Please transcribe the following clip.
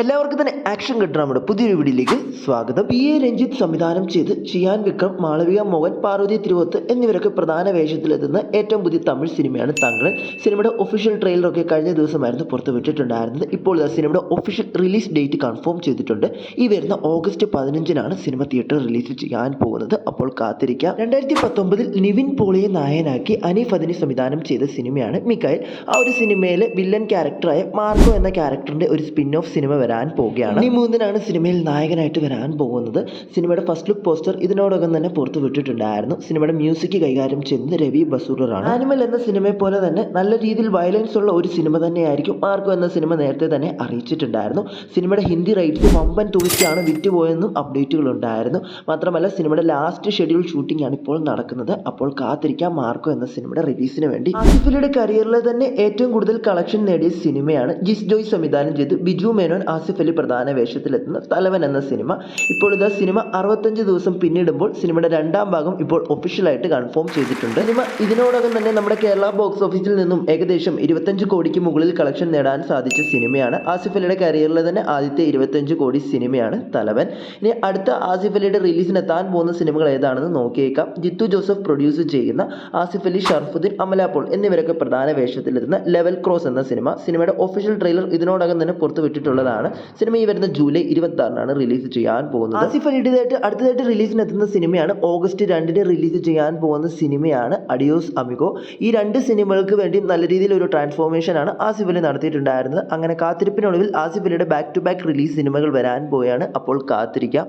എല്ലാവർക്കും തന്നെ ആക്ഷൻ കെട്ടറാമുടെ പുതിയൊരു വീഡിയോയിലേക്ക് സ്വാഗതം. പി എ രഞ്ജിത്ത് സംവിധാനം ചെയ്ത് ചിയാൻ വിക്രം മാളവിക മോഹൻ പാർവതി തിരുവത്ത് എന്നിവരൊക്കെ പ്രധാന വേഷത്തിലെത്തുന്ന ഏറ്റവും പുതിയ തമിഴ് സിനിമയാണ് തങ്ങൾ സിനിമയുടെ ഒഫീഷ്യൽ ട്രെയിലറൊക്കെ കഴിഞ്ഞ ദിവസമായിരുന്നു പുറത്തുവിട്ടിട്ടുണ്ടായിരുന്നത് ഇപ്പോൾ സിനിമയുടെ ഒഫീഷ്യൽ റിലീസ് ഡേറ്റ് കൺഫേം ചെയ്തിട്ടുണ്ട്. ഈ വരുന്ന ഓഗസ്റ്റ് പതിനഞ്ചിനാണ് സിനിമ തിയേറ്റർ റിലീസ് ചെയ്യാൻ പോകുന്നത്. അപ്പോൾ കാത്തിരിക്കാം. രണ്ടായിരത്തി പത്തൊമ്പതിൽ നിവിൻ പോളിയെ നായനാക്കി അനീഫ് അദിനി സംവിധാനം ചെയ്ത സിനിമയാണ് മിക്കായൽ ആ ഒരു സിനിമയിലെ വില്ലൻ ക്യാരക്ടറായ മാർഗോ എന്ന ക്യാരക്ടറിന്റെ ഒരു സ്പിൻ ഓഫ് സിനിമ വരാൻ പോവുകയാണ്. ഈ മൂന്നിനാണ് സിനിമയിൽ നായകനായിട്ട് വരാൻ പോകുന്നത്. സിനിമയുടെ ഫസ്റ്റ് ലുക്ക് പോസ്റ്റർ ഇതിനോടകം തന്നെ പുറത്തു വിട്ടിട്ടുണ്ടായിരുന്നു. സിനിമയുടെ മ്യൂസിക് കൈകാര്യം ചെയ്യുന്നത് രവി ബസൂറാണ് ആനിമൽ എന്ന സിനിമയെ പോലെ തന്നെ നല്ല രീതിയിൽ വയലൻസ് ഉള്ള ഒരു സിനിമ തന്നെയായിരിക്കും മാർക്കോ എന്ന സിനിമ നേരത്തെ തന്നെ അറിയിച്ചിട്ടുണ്ടായിരുന്നു. സിനിമയുടെ ഹിന്ദി റൈറ്റ്സ് വമ്പൻ തുകയ്ക്കാണ് വിറ്റുപോയെന്നും അപ്ഡേറ്റുകൾ ഉണ്ടായിരുന്നു. മാത്രമല്ല സിനിമയുടെ ലാസ്റ്റ് ഷെഡ്യൂൾ ഷൂട്ടിംഗ് ആണ് ഇപ്പോൾ നടക്കുന്നത്. അപ്പോൾ കാത്തിരിക്കാം മാർക്കോ എന്ന സിനിമയുടെ റിലീസിന് വേണ്ടി. ആസിഫലിയുടെ കരിയറിലെ തന്നെ ഏറ്റവും കൂടുതൽ കളക്ഷൻ നേടിയ സിനിമയാണ് ജിസ് ജോയ് സംവിധാനം ചെയ്ത് ബിജു മേനോൻ ആസിഫ് അലി പ്രധാന വേഷത്തിലെത്തുന്ന തലവൻ എന്ന സിനിമ. ഇപ്പോൾ ഇതാ സിനിമ അറുപത്തഞ്ച് ദിവസം പിന്നിടുമ്പോൾ സിനിമയുടെ രണ്ടാം ഭാഗം ഇപ്പോൾ ഒഫീഷ്യലായിട്ട് കൺഫേം ചെയ്തിട്ടുണ്ട്. സിനിമ ഇതിനോടകം തന്നെ നമ്മുടെ കേരള ബോക്സ് ഓഫീസിൽ നിന്നും ഏകദേശം ഇരുപത്തഞ്ച് കോടിക്ക് മുകളിൽ കളക്ഷൻ നേടാൻ സാധിച്ച സിനിമയാണ്. ആസിഫ് അലിയുടെ കരിയറിലെ തന്നെ ആദ്യത്തെ ഇരുപത്തഞ്ച് കോടി സിനിമയാണ് തലവൻ. ഇനി അടുത്ത ആസിഫ് അലിയുടെ റിലീസിന് എത്താൻ പോകുന്ന സിനിമകൾ ഏതാണെന്ന് നോക്കിയേക്കാം. ജിത്തു ജോസഫ് പ്രൊഡ്യൂസ് ചെയ്യുന്ന ആസിഫ് അലി ഷർഫുദ്ദീൻ അമലാപോൾ എന്നിവരൊക്കെ പ്രധാന വേഷത്തിലെത്തുന്ന ലെവൽ ക്രോസ് എന്ന സിനിമ. സിനിമയുടെ ഒഫീഷ്യൽ ട്രെയിലർ ഇതിനോടകം തന്നെ പുറത്തുവിട്ടിട്ടുള്ളതാണ്. സിനിമ ഈ വരുന്ന ജൂലൈ ഇരുപത്തി ആറിനാണ് റിലീസ് ചെയ്യാൻ പോകുന്നത്. ആസിഫ് അലിയുടേതായിട്ട് അടുത്തതായിട്ട് റിലീസിന് എത്തുന്ന സിനിമയാണ് ഓഗസ്റ്റ് രണ്ടിന് റിലീസ് ചെയ്യാൻ പോകുന്ന സിനിമയാണ് അഡിയോസ് അമിഗോ. ഈ രണ്ട് സിനിമകൾക്ക് വേണ്ടി നല്ല രീതിയിൽ ഒരു ട്രാൻസ്ഫോർമേഷൻ ആണ് ആസിഫ് അലി നടത്തിയിട്ടുണ്ടായിരുന്നത്. അങ്ങനെ കാത്തിരിപ്പിനൊടുവിൽ ആസിഫ് അലിയുടെ ബാക്ക് ടു ബാക്ക് റിലീസ് സിനിമകൾ വരാൻ പോവുകയാണ് അപ്പോൾ കാത്തിരിക്കാം.